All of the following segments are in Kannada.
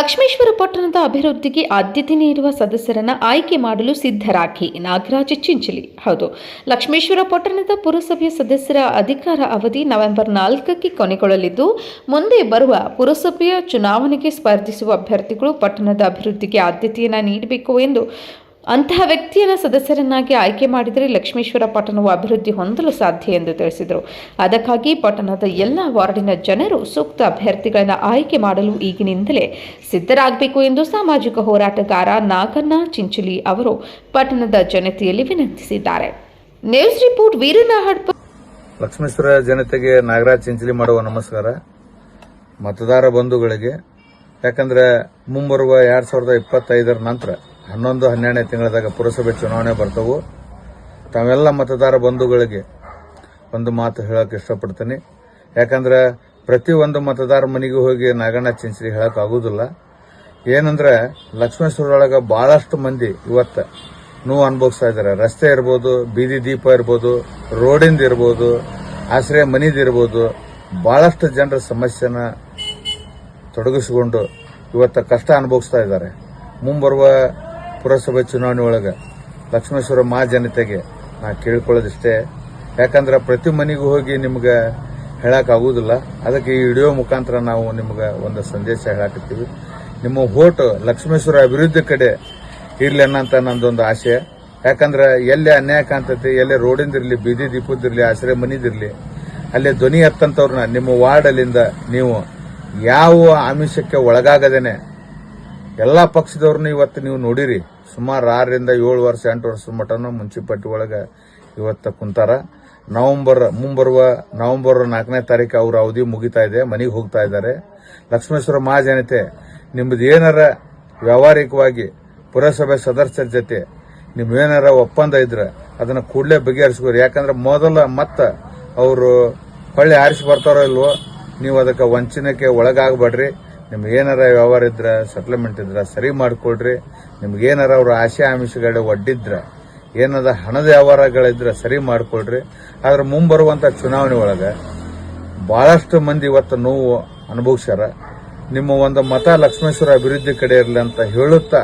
ಲಕ್ಷ್ಮೇಶ್ವರ ಪಟ್ಟಣದ ಅಭಿವೃದ್ಧಿಗೆ ಆದ್ಯತೆ ನೀಡುವ ಸದಸ್ಯರನ್ನ ಆಯ್ಕೆ ಮಾಡಲು ಸಿದ್ಧರಾಗಿ ನಾಗರಾಜ ಚಿಂಚಲಿ. ಹೌದು, ಲಕ್ಷ್ಮೇಶ್ವರ ಪಟ್ಟಣದ ಪುರಸಭೆಯ ಸದಸ್ಯರ ಅಧಿಕಾರ ಅವಧಿ ನವೆಂಬರ್ ನಾಲ್ಕಕ್ಕೆ ಕೊನೆಗೊಳ್ಳಲಿದ್ದು, ಮುಂದೆ ಬರುವ ಪುರಸಭೆಯ ಚುನಾವಣೆಗೆ ಸ್ಪರ್ಧಿಸುವ ಅಭ್ಯರ್ಥಿಗಳು ಪಟ್ಟಣದ ಅಭಿವೃದ್ಧಿಗೆ ಆದ್ಯತೆಯನ್ನು ನೀಡಬೇಕು ಎಂದು ಅಂತಹ ವ್ಯಕ್ತಿಯನ್ನು ಸದಸ್ಯರನ್ನಾಗಿ ಆಯ್ಕೆ ಮಾಡಿದರೆ ಲಕ್ಷ್ಮೇಶ್ವರ ಪಟ್ಟಣವು ಅಭಿವೃದ್ಧಿ ಹೊಂದಲು ಸಾಧ್ಯ ಎಂದು ತಿಳಿಸಿದರು. ಅದಕ್ಕಾಗಿ ಪಟ್ಟಣದ ಎಲ್ಲ ವಾರ್ಡಿನ ಜನರು ಸೂಕ್ತ ಅಭ್ಯರ್ಥಿಗಳನ್ನು ಆಯ್ಕೆ ಮಾಡಲು ಈಗಿನಿಂದಲೇ ಸಿದ್ಧರಾಗಬೇಕು ಎಂದು ಸಾಮಾಜಿಕ ಹೋರಾಟಗಾರ ನಾಗಣ್ಣ ಚಿಂಚಲಿ ಅವರು ಪಟ್ಟಣದ ಜನತೆಯಲ್ಲಿ ವಿನಂತಿಸಿದ್ದಾರೆ. ನ್ಯೂಸ್ ರಿಪೋರ್ಟ್ ಲಕ್ಷ್ಮೇಶ್ವರ ಜನತೆಗೆ ನಾಗರಾಜ್ ಚಿಂಚಲಿ ಮಾಡುವ ನಮಸ್ಕಾರ. ಮತದಾರ ಬಂಧುಗಳಿಗೆ, ಯಾಕಂದ್ರೆ ಮುಂಬರುವ ಎರಡ್ ಸಾವಿರದ ಇಪ್ಪತ್ತೈದರ ನಂತರ ಹನ್ನೊಂದು, ಹನ್ನೆರಡನೇ ತಿಂಗಳದಾಗ ಪುರಸಭೆ ಚುನಾವಣೆ ಬರ್ತವು. ತಾವೆಲ್ಲ ಮತದಾರ ಬಂಧುಗಳಿಗೆ ಒಂದು ಮಾತು ಹೇಳೋಕೆ ಇಷ್ಟಪಡ್ತೀನಿ. ಯಾಕಂದ್ರೆ ಪ್ರತಿ ಒಂದು ಮತದಾರ ಮನೆಗೂ ಹೋಗಿ ನಾಗಣ್ಣ ಚಿಂಚರಿ ಹೇಳಕ್ ಆಗುದಿಲ್ಲ. ಏನಂದ್ರೆ ಲಕ್ಷ್ಮೇಶ್ವರೊಳಗ ಬಹಳಷ್ಟು ಮಂದಿ ಇವತ್ತ ನೋವು ಅನುಭವಿಸ್ತಾ ಇದ್ದಾರೆ. ರಸ್ತೆ ಇರ್ಬೋದು, ಬೀದಿ ದೀಪ ಇರ್ಬೋದು, ರೋಡಿಂದ ಇರ್ಬೋದು, ಆಶ್ರಯ ಮನಿದಿರ್ಬೋದು ಬಹಳಷ್ಟು ಜನರ ಸಮಸ್ಯೆನ ತೊಡಗಿಸಿಕೊಂಡು ಇವತ್ತ ಕಷ್ಟ ಅನುಭವಿಸ್ತಾ ಇದ್ದಾರೆ. ಮುಂಬರುವ ಪುರಸಭೆ ಚುನಾವಣೆ ಒಳಗೆ ಲಕ್ಷ್ಮೇಶ್ವರ ಮಾ ಜನತೆಗೆ ನಾ ಕೇಳ್ಕೊಳ್ಳೋದಿಷ್ಟೇ. ಯಾಕಂದ್ರೆ ಪ್ರತಿ ಮನೆಗೂ ಹೋಗಿ ನಿಮ್ಗೆ ಹೇಳಕ್ ಆಗುದಿಲ್ಲ. ಅದಕ್ಕೆ ಈ ವಿಡಿಯೋ ಮುಖಾಂತರ ನಾವು ನಿಮ್ಗೆ ಒಂದು ಸಂದೇಶ ಹೇಳಾಕತ್ತೀವಿ. ನಿಮ್ಮ ಓಟು ಲಕ್ಷ್ಮೇಶ್ವರ ಅಭಿವೃದ್ಧಿ ಕಡೆ ಇರ್ಲಿ ಅನ್ನಂತ ನಂದೊಂದು ಆಶೆ ಯಾಕಂದ್ರೆ ಎಲ್ಲಿ ಅನ್ಯಾಯ ಕಾಣ್ತೈತಿ, ಎಲ್ಲಿ ರೋಡಿಂದಿರ್ಲಿ ಬೀದಿ ದೀಪದಿರಲಿ ಆಶ್ರಯ ಮನಿದಿರ್ಲಿ ಅಲ್ಲೇ ಧ್ವನಿ ಎತ್ತಂಥವ್ರನ್ನ ನಿಮ್ಮ ವಾರ್ಡಲ್ಲಿಂದ ನೀವು ಯಾವ ಆಮಿಷಕ್ಕೆ ಒಳಗಾಗದೇನೆ ಎಲ್ಲಾ ಪಕ್ಷದವ್ರನ್ನ ಇವತ್ತು ನೀವು ನೋಡಿರಿ. ಸುಮಾರು ಆರರಿಂದ ಏಳು ವರ್ಷ, ಎಂಟು ವರ್ಷದ ಮಟನು ಮುನ್ಸಿಪಾಲ್ಟಿ ಒಳಗೆ ಇವತ್ತು ಕುಂತಾರ. ನವೆಂಬರ್, ಮುಂಬರುವ ನವೆಂಬರ್ ನಾಲ್ಕನೇ ತಾರೀಕು ಅವ್ರ ಅವಧಿ ಮುಗಿತಾ ಇದೆ, ಮನೆಗೆ ಹೋಗ್ತಾ ಇದ್ದಾರೆ. ಲಕ್ಷ್ಮೇಶ್ವರ ಮಹಾಜನತೆ ನಿಮ್ಮದು ಏನಾರ ವ್ಯಾವಹಾರಿಕವಾಗಿ ಪುರಸಭೆ ಸದಸ್ಯರ ಜೊತೆ ನಿಮ್ವೇನಾರ ಒಪ್ಪಂದ ಇದ್ರೆ ಅದನ್ನು ಕೂಡಲೇ ಬಗೆಹರಿಸ್ಕೋರಿ. ಯಾಕಂದ್ರೆ ಮೊದಲ ಮತ್ತ ಅವರು ಹೊಳ್ಳಿ ಆರಿಸಿ ಬರ್ತಾರೋ ಇಲ್ವೋ, ನೀವು ಅದಕ್ಕೆ ವಂಚನೆಗೆ ಒಳಗಾಗಬೇಡ್ರಿ. ನಿಮ್ಗೆ ಏನಾರ ವ್ಯವಹಾರ ಇದ್ರ ಸೆಟ್ಲ್ಮೆಂಟ್ ಇದ್ರ ಸರಿ ಮಾಡ್ಕೊಳ್ರಿ ನಿಮ್ಗೆ ಏನಾರ ಅವ್ರ ಆಶೆ ಆಮಿಷಗಳು ಒಡ್ಡಿದ್ರ, ಏನದ ಹಣದ ವ್ಯವಹಾರಗಳಿದ್ರ ಸರಿ ಮಾಡ್ಕೊಳ್ರಿ ಆದ್ರೆ ಮುಂಬರುವಂತ ಚುನಾವಣೆ ಒಳಗೆ ಬಹಳಷ್ಟು ಮಂದಿ ಇವತ್ತು ನೋವು ಅನುಭವಿಸ್ಯಾರ. ನಿಮ್ಮ ಒಂದು ಮತ ಲಕ್ಷ್ಮೇಶ್ವರ ಅಭಿವೃದ್ಧಿ ಕಡೆ ಇರಲಿ ಅಂತ ಹೇಳುತ್ತಾ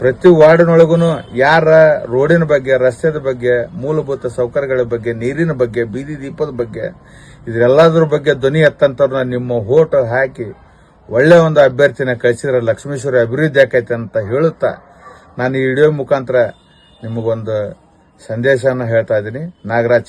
ಪ್ರತಿ ವಾರ್ಡಿನೊಳಗೂ ಯಾರ ರೋಡಿನ ಬಗ್ಗೆ, ರಸ್ತೆದ ಬಗ್ಗೆ, ಮೂಲಭೂತ ಸೌಕರ್ಯಗಳ ಬಗ್ಗೆ, ನೀರಿನ ಬಗ್ಗೆ, ಬೀದಿ ದೀಪದ ಬಗ್ಗೆ ಇದೆಲ್ಲದರ ಬಗ್ಗೆ ಧ್ವನಿ ಎತ್ತಂತವ್ರನ್ನ ನಿಮ್ಮ ಹೋಟ್ ಹಾಕಿ ಒಳ್ಳೆ ಒಂದು ಅಭ್ಯರ್ಥಿನ ಕಳಿಸಿದ್ರೆ ಲಕ್ಷ್ಮೇಶ್ವರ ಅಭಿವೃದ್ಧಿ ಆಕೈತೆ ಅಂತ ಹೇಳುತ್ತಾ ನಾನು ಈ ವಿಡಿಯೋ ಮುಖಾಂತರ ನಿಮಗೊಂದು ಸಂದೇಶವನ್ನು ಹೇಳ್ತಾ ಇದ್ದೀನಿ. ನಾಗರಾಜ್